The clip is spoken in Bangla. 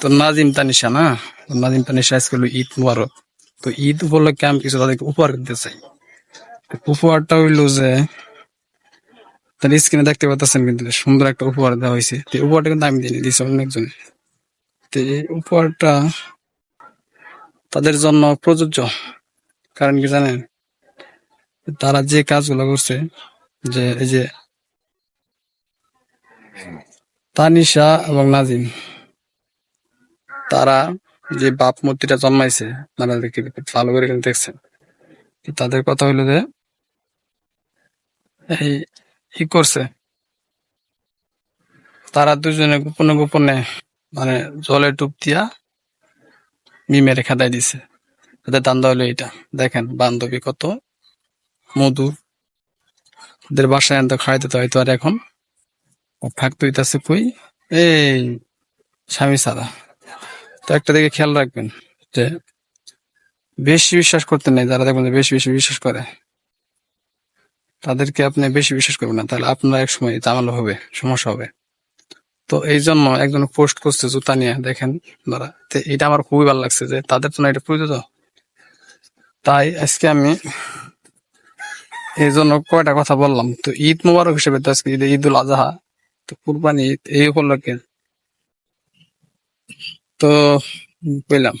তো নাজিম তানিশা, না? তো নাজিম তানিশা আজকে হলো ঈদ মুবারক। তো ঈদ উপলক্ষে আমি কিছু তাদেরকে উপহার দিতে চাই। উপহারটা হইল যে, তার স্ক্রিনে দেখতে পাচ্ছেন কিন্তু সুন্দর একটা উপহার দেওয়া হয়েছে। তো উপহারটা কিন্তু আমি দিইনি, দিয়েছে অনেকজন তো এই উপহারটা তাদের জন্য প্রযোজ্য। কারণ কি জানেন? তারা যে কাজগুলো করছে, যে এই যে তানিশা এবং নাজিম তারা যে বাপ মূর্তিটা জন্মাইছে আপনারা ভালো করে কিন্তু দেখছেন। তাদের কথা হইল যে, এই করছে। তারা দুজনে গোপনে গোপনে মানে জলে ডুব দিয়া মিমের খেদাই দিছে। তাদের দান্দা হলো এটা দেখেন বান্ধবী কত মধু ওদের বাসায় আনতে খাইতে তো হয়তো আর এখন। থাকতে হইতাছে কই? এই স্বামী সারা তো একটা দিকে খেয়াল রাখবেন যে বেশি বিশ্বাস করতে নেই, যারা দেখবেন বেশি বেশি বিশ্বাস করে, তাদেরকে আপনি বেশি বিশ্বাস করবেন না। তাহলে আপনার এক সময় ঝামেলা হবে, সমস্যা হবে। তো এই জন্য একজন পোস্ট করছে জুতা নিয়ে, দেখেন দাঁড়া, তো এটা আমার খুবই ভালো লাগছে যে তাদের জন্য এটা প্রয়োজন। তাই আজকে আমি এই জন্য কয়টা কথা বললাম। তো ঈদ মুবারক হিসেবে তো আজকে ঈদ ঈদ উল আজহা, তো কুরবানি ঈদ, এই উপলক্ষে তো পেলাম